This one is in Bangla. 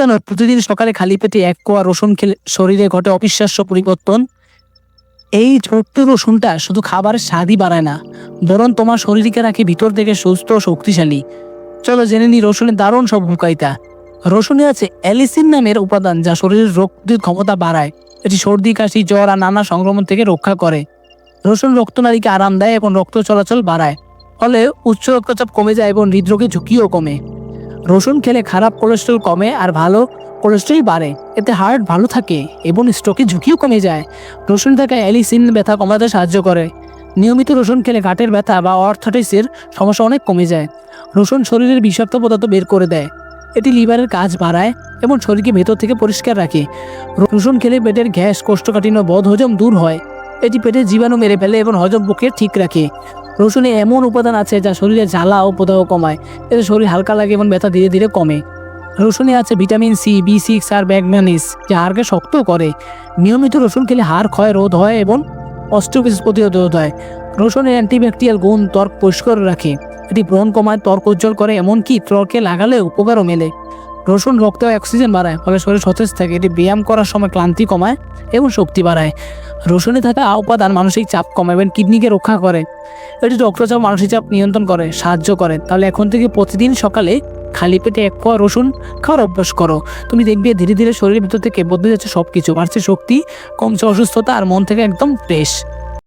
জানো, প্রতিদিন সকালে খালি পেটে এক কোয়া রসুন খেলে শরীরে ঘটে অবিশ্বাস্য পরিবর্তন। এই ছোট্ট রসুনটা শুধু খাবারের স্বাদই বাড়ায় না, বরং তোমার শরীরকে রাখে ভিতর থেকে সুস্থ ও শক্তিশালী। চলো জেনে নি রসুনের দারুণ সব উপকারিতা। রসুনে আছে অ্যালিসিন নামের উপাদান যা শরীরের রোগ ক্ষমতা বাড়ায়। এটি সর্দি, কাশি, জ্বর আর নানা সংক্রমণ থেকে রক্ষা করে। রসুন রক্তনালীকে আরাম দেয় এবং রক্ত চলাচল বাড়ায়, ফলে উচ্চ রক্তচাপ কমে যায় এবং হৃদরোগের ঝুঁকিও কমে। রসুন খেলে খারাপ কোলেস্ট্রল কমে আর ভালো কোলেস্ট্রল বাড়ে। এতে হার্ট ভালো থাকে এবং স্ট্রোকের ঝুঁকিও কমে যায়। রসুন থাকা অ্যালিসিন ব্যথা কমাতে সাহায্য করে। নিয়মিত রসুন খেলে ঘাটের ব্যথা বা অর্থাটিসের সমস্যা অনেক কমে যায়। রসুন শরীরের বিষাক্ত পদার্থ বের করে দেয়। এটি লিভারের কাজ বাড়ায় এবং শরীরকে ভেতর থেকে পরিষ্কার রাখে। রসুন খেলে পেটের গ্যাস, কোষ্ঠকাঠিন্য বদ হজম দূর হয়। এটি পেটের জীবাণু মেরে ফেলে এবং হজম প্রক্রিয়া ঠিক রাখে। রসুনে এমন উপাদান আছে যা শরীরে জ্বালা ও প্রদাহ কমায়, এতে শরীর হালকা লাগে এবং ব্যথা ধীরে ধীরে কমে। রসুনে আছে ভিটামিন সি, বি সিক্স আর ম্যাগনেনিস যা হাড়কে শক্ত করে। নিয়মিত রসুন খেলে হাড় ক্ষয়, রোধ হয় এবং অস্ট্রোপিস প্রতিরোধ রোধ হয়। রসুনের অ্যান্টিব্যাকটেরিয়াল গুণ ত্বক পরিষ্কার রাখে, এটি ব্রণ কমায়, ত্বক উজ্জ্বল করে, এমনকি ত্বকে লাগালে উপকারও মেলে। রসুন রক্তে অক্সিজেন বাড়ায়, ফলে শরীর সতেজ থাকে, এটি ব্যায়াম করার সময় ক্লান্তি কমায় এবং শক্তি বাড়ায়। রসুনে থাকা উপাদান মানসিক চাপ কমায় এবং কিডনিকে রক্ষা করে। এটি রক্তচাপ, মানসিক চাপ নিয়ন্ত্রণ করে, সাহায্য করে। তাহলে এখন থেকে প্রতিদিন সকালে খালি পেটে এক কোয়া রসুন খাওয়ার অভ্যাস করো। তুমি দেখবে ধীরে ধীরে শরীরের ভিতর থেকে বদলে যাচ্ছে সব কিছু বাড়ছে শক্তি, কমছে অসুস্থতা আর মন থেকে একদম ফ্রেশ।